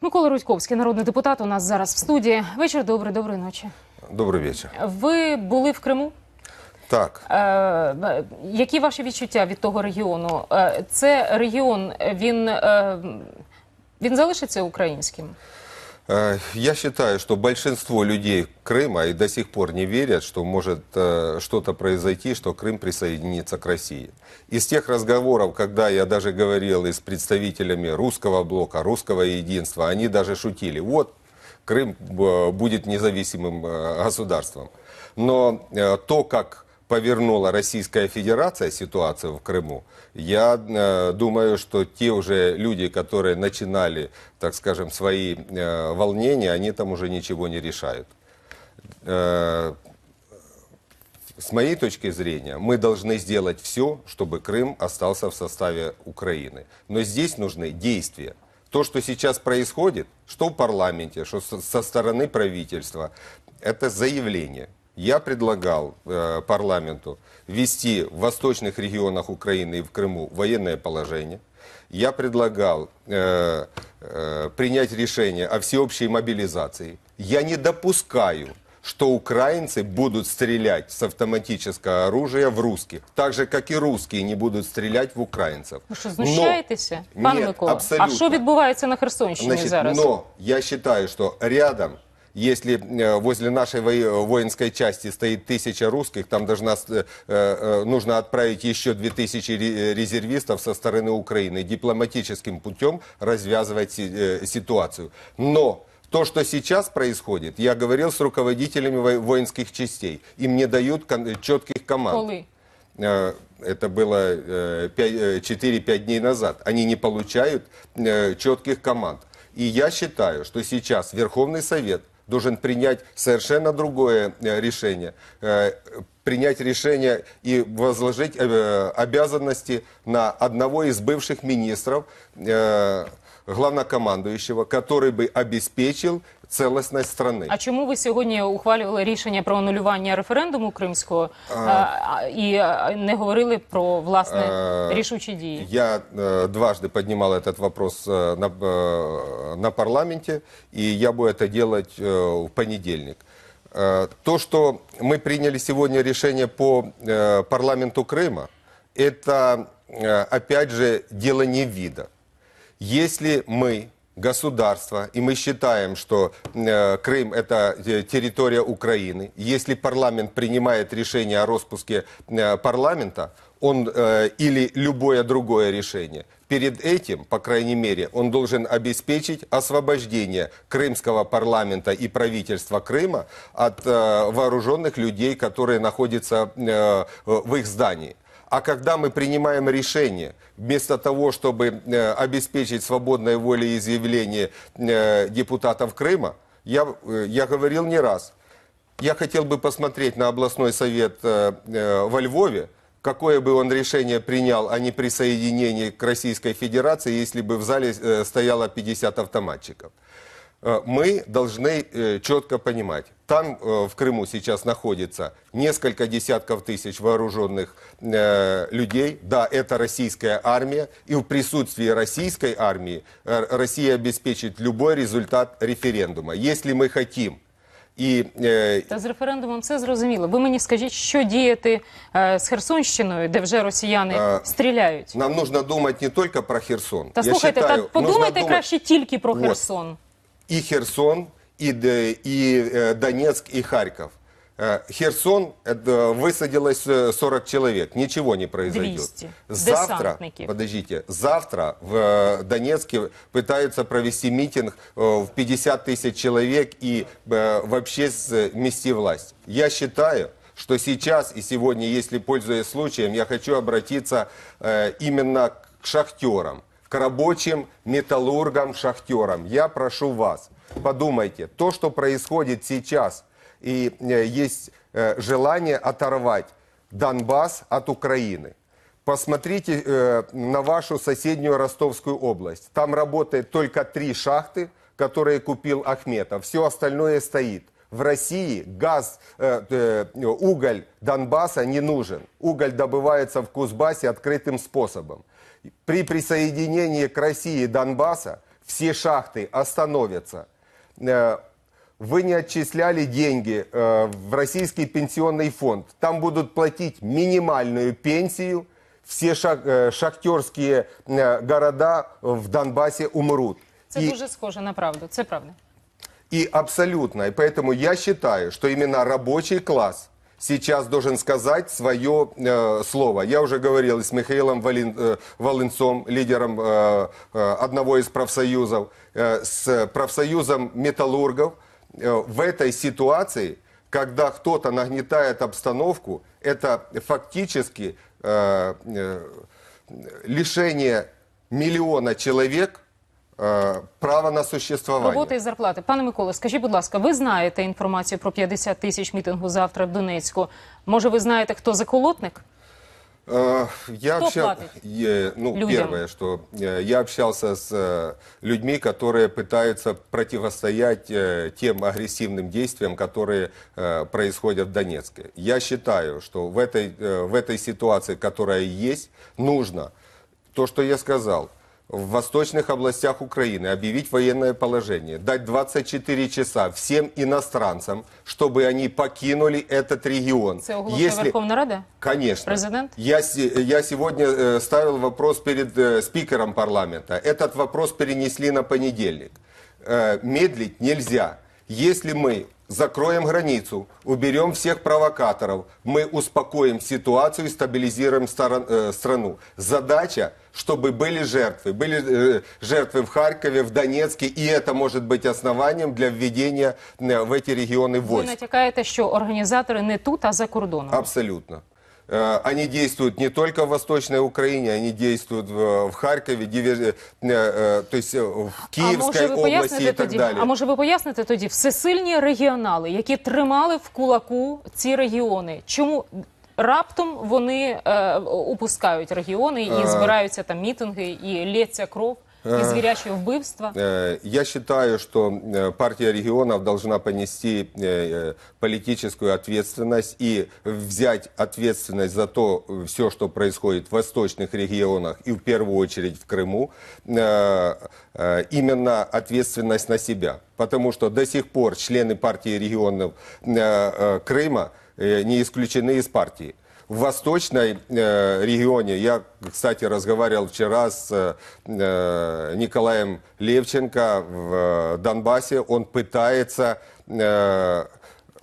Микола Рудьковський, народний депутат, у нас зараз в студії. Вечір добрий, доброї ночі. Добрий вечір. Ви були в Криму. Так, Е, е, які ваші відчуття від того регіону? Е, це регіон, він, е, він залишиться українським? Э, я считаю, что большинство людей Крыма и до сих пор не верят, что может э, что-то произойти, что Крым присоединится к России. Из тех разговоров, когда я даже говорил и с представителями русского блока, русского единства, они даже шутили, вот, Крым э, будет независимым государством. Но то, как повернула Российская Федерация ситуацию в Крыму, я э, думаю, что те уже люди, которые начинали, так скажем, свои э, волнения, они там уже ничего не решают. Э, с моей точки зрения, мы должны сделать все, чтобы Крым остался в составе Украины. Но здесь нужны действия. То, что сейчас происходит, что в парламенте, что со стороны правительства, это заявление. Я предлагал э, парламенту ввести в восточных регионах Украины и в Крыму военное положение. Я предлагал э, э, принять решение о всеобщей мобилизации. Я не допускаю, что украинцы будут стрелять с автоматического оружия в русских, так же, как и русские не будут стрелять в украинцев. Ви що, Но- знущаєтеся? Пане Нет, Микола, а абсолютно. що відбувається на Херсонщині Значит, зараз? но я считаю, что рядом, если э, возле нашей воинской части стоит тысяча русских, там должна, э, э, нужно отправить еще 2000 ре- резервистов со стороны Украины, дипломатическим путем развязывать си- ситуацию. Но то, что сейчас происходит, я говорил с руководителями во- воинских частей, им не дают четких команд. Коли? Это было э, пя- э, 4-5 дней назад. Они не получают четких команд. И я считаю, что сейчас Верховный Совет должен принять совершенно другое э, решение. Э, Принять решение и возложить э, обязанности на одного из бывших министров, главнокомандующего, который бы обеспечил целостность страны. А чому ви сьогодні ухвалювали рішення про анулювання референдуму кримського а, а, і а, не говорили про власне Е, рішучі дії? Я э, дважды поднимал этот вопрос э, на, э, на парламенте, и я буду это делать э, в понедельник. Э, то, что мы приняли сегодня решение по э, парламенту Крыма, это, э, опять же, дело не вида. Если мы государство, и мы считаем, что э, Крым это э, территория Украины, если парламент принимает решение о распуске э, парламента, он э, или любое другое решение, перед этим, по крайней мере, он должен обеспечить освобождение крымского парламента и правительства Крыма от э, вооруженных людей, которые находятся э, в их здании. А когда мы принимаем решение, вместо того, чтобы э, обеспечить свободное волеизъявление э, депутатов Крыма, я, э, я говорил не раз, я хотел бы посмотреть на областной совет э, э, во Львове, какое бы он решение принял о неприсоединении к Российской Федерации, если бы в зале э, стояло 50 автоматчиков. Э, Мы должны э, четко понимать, там э, в Крыму сейчас находится несколько десятков тысяч вооруженных э, людей. Да, это российская армия, и в присутствии российской армии э, Россия обеспечит любой результат референдума. Если мы хотим и э, Та з референдумом все зрозуміло. Ви мені скажіть, що діяти е, з Херсонщиною, де вже росіяни Е, стріляють? нам нужно думать не только про Херсон. Та Я слухайте, считаю, та подумайте нужно думать краще тільки про Вот. Херсон. и Херсон, и, и э, Донецк, и Харьков. Э, Херсон это, высадилось э, 40 человек, ничего не произойдет. 200 Завтра, подождите, завтра в э, Донецке пытаются провести митинг э, в 50 тысяч человек и э, вообще смести власть. Я считаю, что сейчас и сегодня, если пользуясь случаем, я хочу обратиться э, именно к шахтерам, к рабочим металлургам, шахтерам. Я прошу вас, подумайте, то, что происходит сейчас, и э, есть э, желание оторвать Донбасс от Украины. Посмотрите э, на вашу соседнюю Ростовскую область. Там работает только три шахты, которые купил Ахметов. Все остальное стоит. В России газ, э, э, уголь Донбасса не нужен. Уголь добывается в Кузбассе открытым способом. При присоединении к России Донбасса все шахты остановятся, э, вы не отчисляли деньги э, в российский пенсионный фонд, там будут платить минимальную пенсию, все э, шахтерские города в Донбассе умрут. Це И- дуже схоже на правду. Це правда. и абсолютно. И поэтому я считаю, что именно рабочий класс сейчас должен сказать свое э, слово. Я уже говорил с Михаилом Волин, э, Волынцом, лидером э, э, одного из профсоюзов, э, с профсоюзом металлургов. Э, в этой ситуации, когда кто-то нагнетает обстановку, это фактически э, э, лишение миллиона человек э, права на существование. Роботи і зарплати. Пане Миколо, скажіть, будь ласка, ви знаєте інформацію про 50 тисяч мітингу завтра в Донецьку? Може, ви знаєте, хто заколотник? Э, Я Кто общал- платит Е, ну, людям? первое, что э, я общался с э, людьми, которые пытаются противостоять э, тем агрессивным действиям, которые э, происходят в Донецке. Я считаю, что в этой, э, в этой ситуации, которая есть, нужно то, что я сказал, в восточных областях Украины объявить военное положение, дать 24 часа всем иностранцам, чтобы они покинули этот регион. Це оголошує Верховна Рада? Конечно. Президент? Я, я сегодня э, ставил вопрос перед э, спикером парламента. Этот вопрос перенесли на понедельник. Э, медлить нельзя. Если мы закроем границу, уберем всех провокаторов, мы успокоим ситуацию и стабилизируем сторон- э, страну. Задача, чтобы были жертвы. Были э, жертвы в Харькове, в Донецке, и это может быть основанием для введения э, в эти регионы Ви войск. натякаєте, що організатори не тут, а за кордоном. Абсолютно. Э, Они действуют не только в Восточной Украине, они действуют в, в Харькове, дивер- э, э, то есть э, в а Киевской може ви области поясните и так тоді? далее. А може ви поясните тоді всесильні регіонали, які тримали в кулаку ці регіони? Чому раптом вони е, упускають регіони і збираються там мітинги, і лється кров, і звірячі вбивства? Э, Я считаю, что э, партия регионов должна понести э, э, политическую ответственность и взять ответственность за то все, что происходит в восточных регионах и в первую очередь в Крыму, э, э, именно ответственность на себя. Потому что до сих пор члены партии регионов э, э, Крыма э, не исключены из партии. В восточной э, регионе, я, кстати, разговаривал вчера с э, Николаем Левченко в э, Донбассе, он пытается э,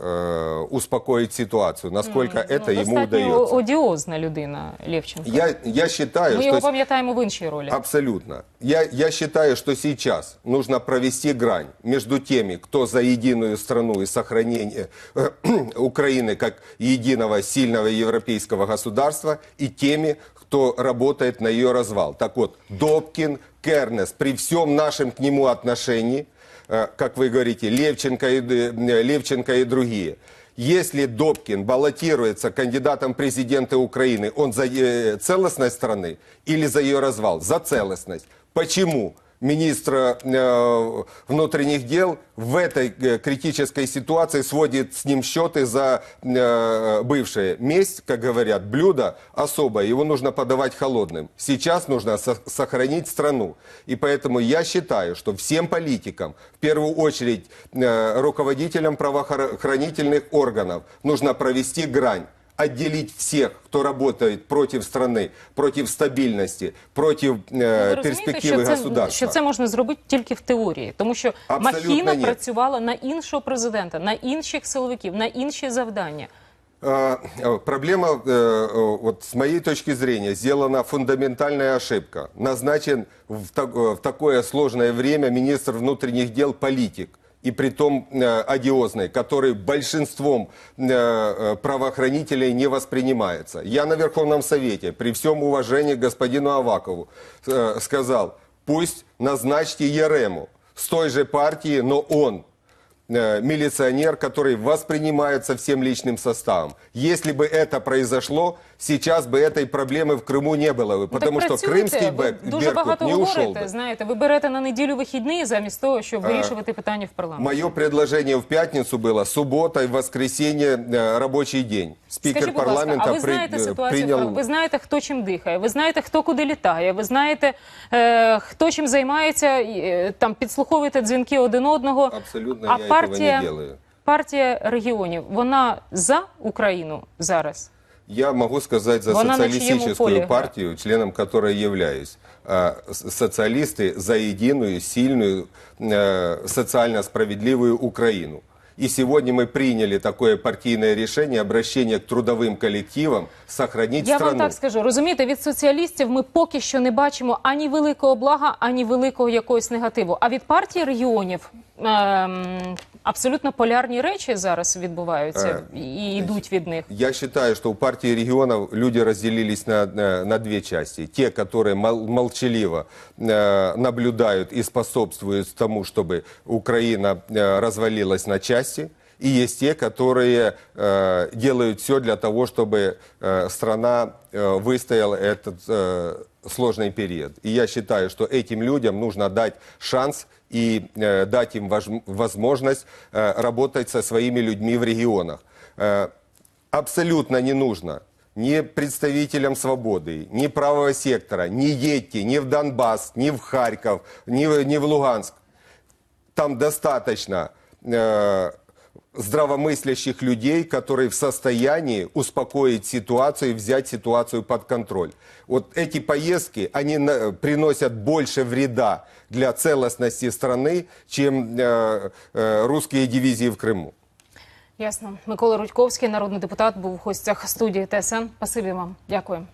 э, успокоить ситуацию, насколько это ему Достатньо удается. одіозна людина Лєвченко. Я, я считаю, Ми його что... пам'ятаємо в іншій ролі. Абсолютно. Я, я считаю, что сейчас нужно провести грань между теми, кто за единую страну и сохранение э, Украины как единого сильного европейского государства, и теми, кто работает на ее развал. Так вот, Добкин, Кернес, при всем нашем к нему отношении, э, как вы говорите, Левченко и, э, Левченко и другие, если Добкин баллотируется кандидатом в президенты Украины, он за э, целостность страны или за ее развал? За целостность. Почему? Министр э, внутренних дел в этой э, критической ситуации сводит с ним счеты за э, бывшее. Месть, как говорят, блюдо особое, его нужно подавать холодным. Сейчас нужно со- сохранить страну. И поэтому я считаю, что всем политикам, в первую очередь э, руководителям правоохранительных органов, нужно провести грань отделить всех, кто работает против страны, против стабильности, против Ви э, розумієте, перспективы що це, государства. що це можна зробити тільки в теорії, тому що Абсолютно махіна ні. працювала на іншого президента, на інших силовиків, на інші завдання. Э, э, Проблема, э, э, вот с моей точки зрения, сделана фундаментальная ошибка. Назначен в, так- э, в такое сложное время министр внутренних дел политик. И притом э, одиозный, который большинством э, э, правоохранителей не воспринимается. Я на Верховном Совете при всем уважении господину Авакову э, сказал, пусть назначьте Ерему с той же партии, но он э, милиционер, который воспринимается всем личным составом. Если бы это произошло, сейчас бы этой проблемы в Крыму не было бы, Ну, потому так что працюйте, крымский ви бэк, дуже Беркут багато не ушел говорите. бы. Знаєте, ви берете на неділю вихідний замість того, щоб вирішувати питання в парламенті. Мое предложение в пятницу было суббота и воскресенье э, рабочий день. Спикер Скажіть, будь ласка, парламента а ви при- знаєте э, ситуацію? принял... Ви знаєте, хто чим дихає, ви знаєте, хто куди літає, ви знаєте, е, хто чим займається, і, е, там підслуховуєте дзвінки один одного. Абсолютно а я партія, этого не делаю. партія регіонів, вона за Україну зараз. Я могу сказать за Вона на чиєму полі социалистическую грає? партию, членом которой являюсь. А, с- Социалисты за единую, сильную, э, социально справедливую Украину. И сегодня мы приняли такое партийное решение, обращение к трудовым коллективам, сохранить Я страну. вам так скажу, розумієте, від соціалістів ми поки що не бачимо ані великого блага, ані великого якогось негативу. А від партії регіонів ем, абсолютно полярні речі зараз відбуваються Е, і йдуть від них. Я считаю, что у партии регионов люди разделились на, на, на две части. Те, которые мол- молчаливо э, наблюдают и способствуют тому, чтобы Украина э, развалилась на части. И есть те, которые э, делают все для того, чтобы э, страна э, выстояла этот э, сложный период. И я считаю, что этим людям нужно дать шанс и э, дать им вож- возможность э, работать со своими людьми в регионах. Э, абсолютно не нужно ни представителям свободы, ни правого сектора, не едьте ни в Донбасс, ни в Харьков, ни, в- ни в Луганск. Там достаточно э, здравомыслящих людей, которые в состоянии успокоить ситуацию и взять ситуацию под контроль. Вот эти поездки, они на- приносят больше вреда для целостности страны, чем э, э, русские дивизии в Крыму. Ясно. Микола Рудьковський, народний депутат, був в гостях студії ТСН. Спасибі вам. Дякую.